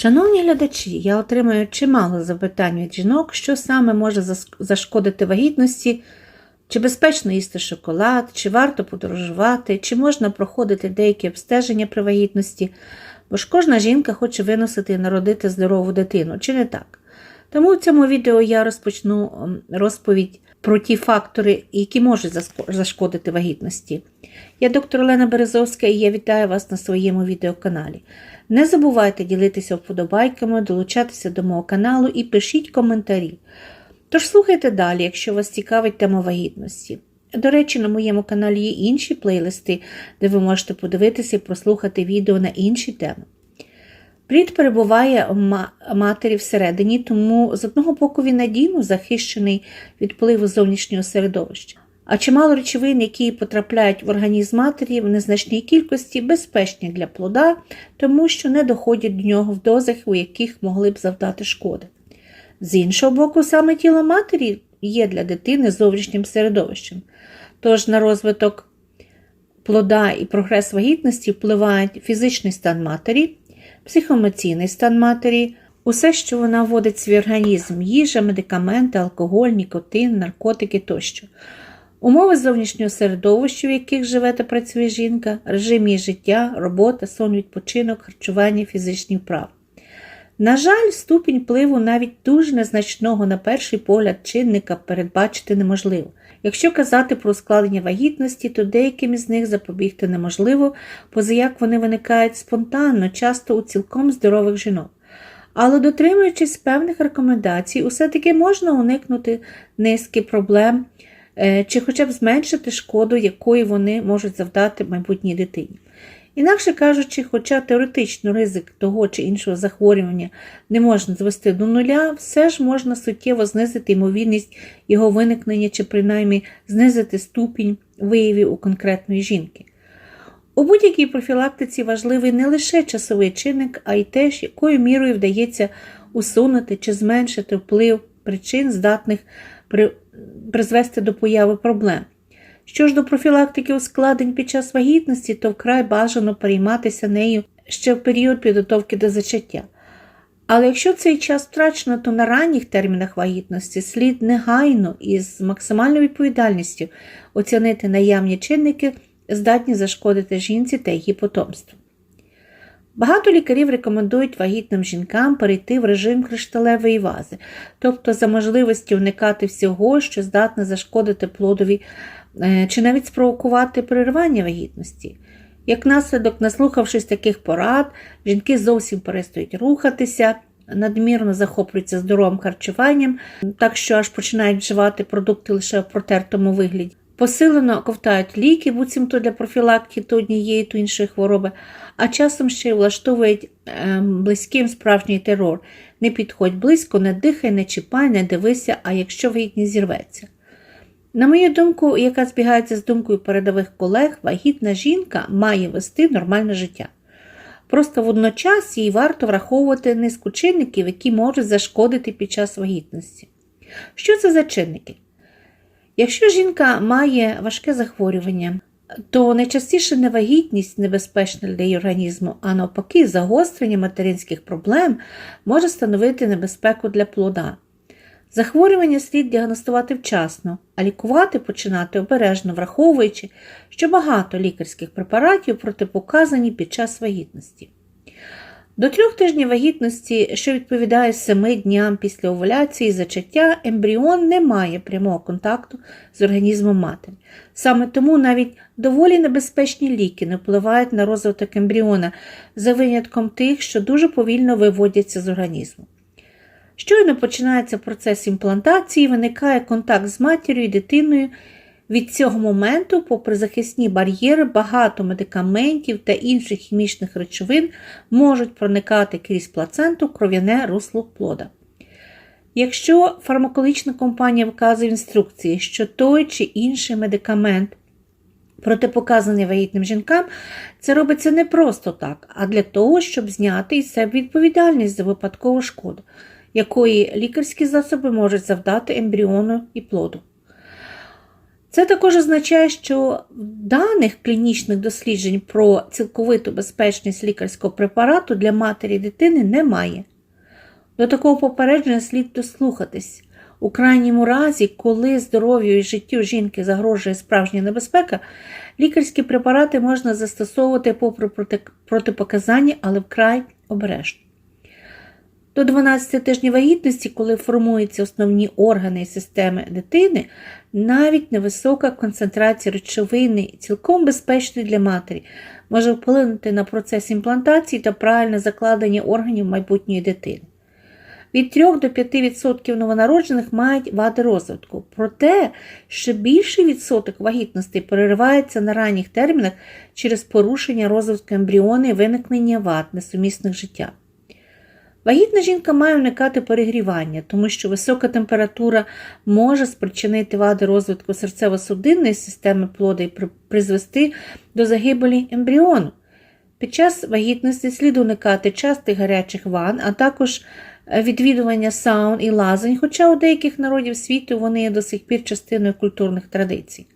Шановні глядачі, я отримую чимало запитань від жінок, що саме може зашкодити вагітності, чи безпечно їсти шоколад, чи варто подорожувати, чи можна проходити деякі обстеження при вагітності, бо ж кожна жінка хоче виносити і народити здорову дитину, чи не так? Тому в цьому відео я розпочну ем, розповідь про ті фактори, які можуть зашкодити вагітності. Я доктор Олена Березовська і я вітаю вас на своєму відеоканалі. Не забувайте ділитися вподобайками, долучатися до мого каналу і пишіть коментарі. Тож слухайте далі, якщо вас цікавить тема вагітності. До речі, на моєму каналі є інші плейлисти, де ви можете подивитися і прослухати відео на інші теми. Плід перебуває матері всередині, тому з одного боку він надійно захищений від впливу зовнішнього середовища. А чимало речовин, які потрапляють в організм матері в незначній кількості, безпечні для плода, тому що не доходять до нього в дозах, у яких могли б завдати шкоди. З іншого боку, саме тіло матері є для дитини зовнішнім середовищем. Тож на розвиток плода і прогрес вагітності впливають фізичний стан матері, психоемоційний стан матері, усе, що вона вводить в свій організм, їжа, медикаменти, алкоголь, нікотин, наркотики тощо. Умови зовнішнього середовища, в яких живе та працює жінка, режим її життя, робота, сон, відпочинок, харчування, фізичні вправи. На жаль, ступінь впливу навіть дуже незначного на перший погляд чинника передбачити неможливо. Якщо казати про ускладнення вагітності, то деяким із них запобігти неможливо, позаяк вони виникають спонтанно, часто у цілком здорових жінок. Але дотримуючись певних рекомендацій, усе-таки можна уникнути низки проблем е, чи хоча б зменшити шкоду, якої вони можуть завдати майбутній дитині. Інакше кажучи, хоча теоретично ризик того чи іншого захворювання не можна звести до нуля, все ж можна суттєво знизити ймовірність його виникнення чи принаймні знизити ступінь виявів у конкретної жінки. У будь-якій профілактиці важливий не лише часовий чинник, а й те, якою мірою вдається усунути чи зменшити вплив причин, здатних при... призвести до появи проблем. Що ж до профілактики ускладнень під час вагітності, то вкрай бажано перейматися нею ще в період підготовки до зачаття. Але якщо цей час втрачено, то на ранніх термінах вагітності слід негайно і з максимальною відповідальністю оцінити наявні чинники, здатні зашкодити жінці та її потомству. Багато лікарів рекомендують вагітним жінкам перейти в режим кришталевої вази, тобто за можливості уникати всього, що здатне зашкодити плодові е, чи навіть спровокувати переривання вагітності. Як наслідок, наслухавшись таких порад, жінки зовсім перестають рухатися, надмірно захоплюються здоровим харчуванням, так що аж починають вживати продукти лише в протертому вигляді. Посилено ковтають ліки, буцімто для профілактики то однієї, то іншої хвороби, а часом ще й влаштовують е, близьким справжній терор. Не підходь близько, не дихай, не чіпай, не дивися, а якщо вагітність зірветься. На мою думку, яка збігається з думкою передових колег, вагітна жінка має вести нормальне життя. Просто водночас їй варто враховувати низку чинників, які можуть зашкодити під час вагітності. Що це за чинники? Якщо жінка має важке захворювання, то найчастіше не вагітність небезпечна для її організму, а навпаки, загострення материнських проблем може становити небезпеку для плода. Захворювання слід діагностувати вчасно, а лікувати починати обережно, враховуючи, що багато лікарських препаратів протипоказані під час вагітності. До трьох тижнів вагітності, що відповідає семи дням після овуляції і зачаття, ембріон не має прямого контакту з організмом матері. Саме тому навіть доволі небезпечні ліки не впливають на розвиток ембріона, за винятком тих, що дуже повільно виводяться з організму. Щойно починається процес імплантації, виникає контакт з матір'ю і дитиною. Від цього моменту, попри захисні бар'єри, багато медикаментів та інших хімічних речовин можуть проникати крізь плаценту кров'яне русло плода. Якщо фармакологічна компанія вказує в інструкції, що той чи інший медикамент протипоказаний вагітним жінкам, це робиться не просто так, а для того, щоб зняти із себе відповідальність за випадкову шкоду, якої лікарські засоби можуть завдати ембріону і плоду. Це також означає, що даних клінічних досліджень про цілковиту безпечність лікарського препарату для матері дитини немає. До такого попередження слід дослухатись. У крайньому разі, коли здоров'ю і життю жінки загрожує справжня небезпека, лікарські препарати можна застосовувати попри протипоказання, але вкрай обережно. До 12 тижнів вагітності, коли формуються основні органи і системи дитини, навіть невисока концентрація речовини, цілком безпечної для матері, може вплинути на процес імплантації та правильне закладення органів майбутньої дитини. Від 3 до 5% новонароджених мають вади розвитку. Проте ще більший відсоток вагітностей переривається на ранніх термінах через порушення розвитку ембріони і виникнення вад, несумісних з життям. Вагітна жінка має уникати перегрівання, тому що висока температура може спричинити вади розвитку серцево-судинної системи плода і призвести до загибелі ембріону. Під час вагітності слід уникати частих гарячих ванн, а також е, відвідування саун і лазень, хоча у деяких народів світу вони є до сих пір частиною культурних традицій.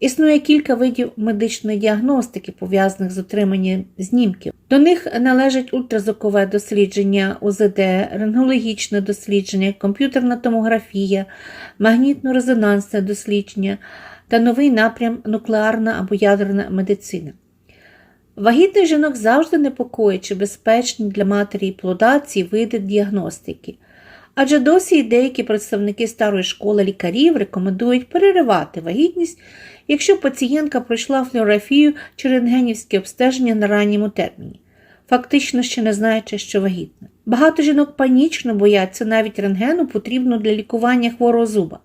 Існує кілька видів медичної діагностики, пов'язаних з отриманням знімків. До них належать ультразвукове дослідження УЗД, рентгенологічне дослідження, комп'ютерна томографія, магнітно-резонансне дослідження та новий напрям нуклеарна або ядерна медицина. Вагітних жінок завжди непокоїть, чи безпечні для матері і плода ці види діагностики. Адже досі й деякі представники старої школи лікарів рекомендують переривати вагітність, якщо пацієнтка пройшла флюорографію чи рентгенівське обстеження на ранньому терміні, фактично ще не знаючи, що вагітна. Багато жінок панічно бояться навіть рентгену, потрібно для лікування хворого зуба.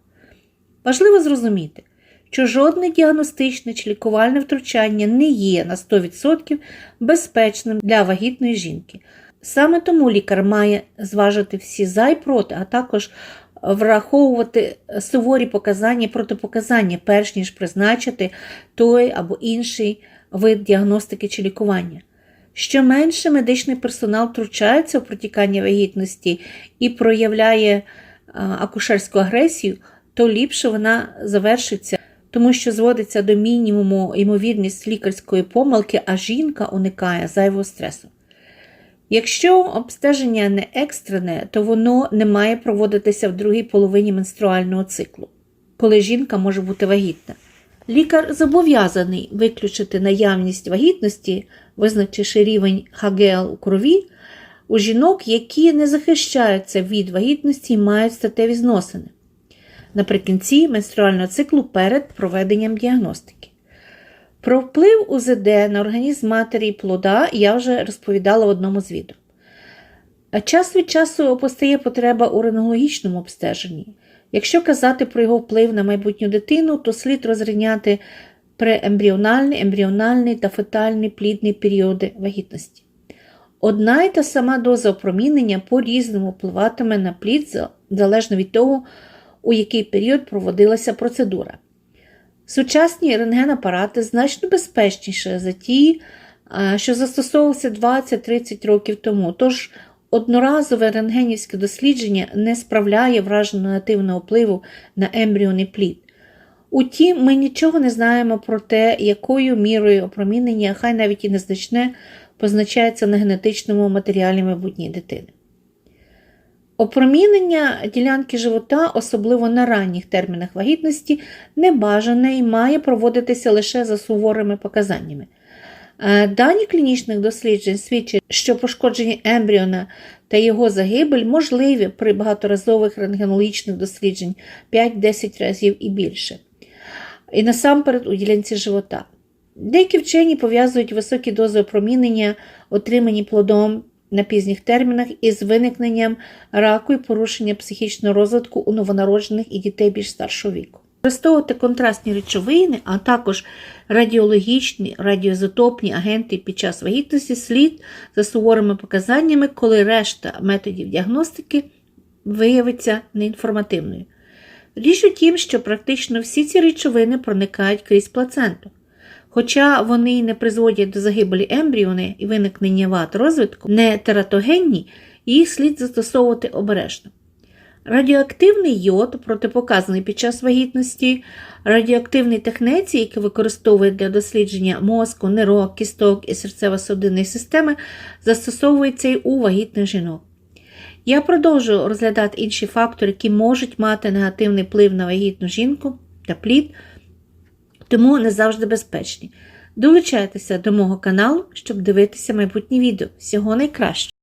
Важливо зрозуміти, що жодне діагностичне чи лікувальне втручання не є на 100% безпечним для вагітної жінки. Саме тому лікар має зважити всі за і проти, а також враховувати суворі показання і протипоказання, перш ніж призначити той або інший вид діагностики чи лікування. Що менше медичний персонал втручається в протікання вагітності і проявляє акушерську агресію, то ліпше вона завершиться, тому що зводиться до мінімуму ймовірність лікарської помилки, а жінка уникає зайвого стресу. Якщо обстеження не екстрене, то воно не має проводитися в другій половині менструального циклу, коли жінка може бути вагітна. Лікар зобов'язаний виключити наявність вагітності, визначивши рівень ХГЛ у крові, у жінок, які не захищаються від вагітності і мають статеві зносини наприкінці менструального циклу перед проведенням діагностики. Про вплив УЗД на організм матері і плода я вже розповідала в одному з відео. А час від часу постає потреба у рентгенологічному обстеженні. Якщо казати про його вплив на майбутню дитину, то слід розрівняти преембріональний, ембріональний та фетальний плідний періоди вагітності. Одна й та сама доза опромінення по-різному впливатиме на плід залежно від того, у який період проводилася процедура. Сучасні рентгенапарати значно безпечніші за ті, що застосовувалися 20-30 років тому. Тож одноразове рентгенівське дослідження не справляє враженого негативного впливу на ембріон і плід. Утім, ми нічого не знаємо про те, якою мірою опромінення, хай навіть і незначне, позначається на генетичному матеріалі майбутньої дитини. Опромінення ділянки живота, особливо на ранніх термінах вагітності, небажане і має проводитися лише за суворими показаннями. Дані клінічних досліджень свідчать, що пошкодження ембріона та його загибель можливі при багаторазових рентгенологічних досліджень 5-10 разів і більше. І насамперед у ділянці живота. Деякі вчені пов'язують високі дози опромінення, отримані плодом на пізніх термінах із виникненням раку і порушення психічного розвитку у новонароджених і дітей більш старшого віку. Використовувати контрастні речовини, а також радіологічні, радіоізотопні агенти під час вагітності слід за суворими показаннями, коли решта методів діагностики виявиться неінформативною. Річ у тім, що практично всі ці речовини проникають крізь плаценту. Хоча вони не призводять до загибелі ембріони і виникнення вад розвитку, не тератогенні, їх слід застосовувати обережно. Радіоактивний йод, протипоказаний під час вагітності, радіоактивний технецій, який використовують для дослідження мозку, нирок, кісток і серцево-судинної системи, застосовується й у вагітних жінок. Я продовжую розглядати інші фактори, які можуть мати негативний вплив на вагітну жінку та плід, тому не завжди безпечні. Долучайтеся до мого каналу, щоб дивитися майбутні відео. Всього найкраще!